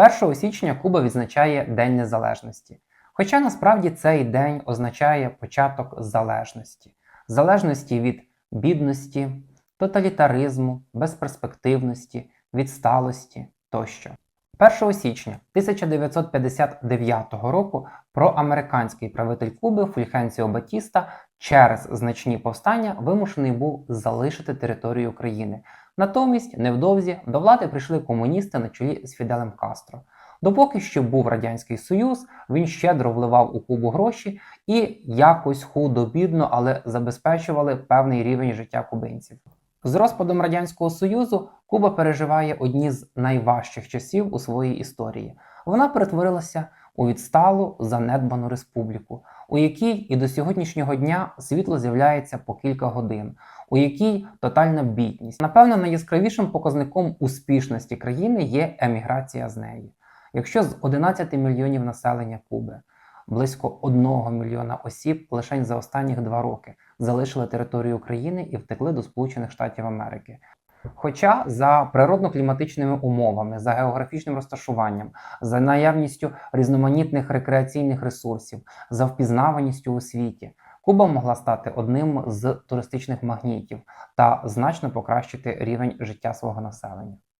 1 січня Куба відзначає День Незалежності. Хоча насправді цей день означає початок залежності, залежності від бідності, тоталітаризму, безперспективності, відсталості тощо. 1 січня 1959 року проамериканський правитель Куби Фульхенціо Батіста через значні повстання вимушений був залишити територію України. Натомість, невдовзі до влади прийшли комуністи на чолі з Фіделем Кастро. Допоки що був Радянський Союз, він щедро вливав у Кубу гроші і якось худо-бідно, але забезпечували певний рівень життя кубинців. З розпадом Радянського Союзу Куба переживає одні з найважчих часів у своїй історії. Вона перетворилася у відсталу занедбану республіку, у якій і до сьогоднішнього дня світло з'являється по кілька годин, у якій тотальна бідність. Напевно, найяскравішим показником успішності країни є еміграція з неї. Якщо з 11 мільйонів населення Куби близько 1 мільйона осіб лише за останніх два роки залишили територію України і втекли до Сполучених Штатів Америки. Хоча за природно-кліматичними умовами, за географічним розташуванням, за наявністю різноманітних рекреаційних ресурсів, за впізнаваністю у світі, Куба могла стати одним з туристичних магнітів та значно покращити рівень життя свого населення.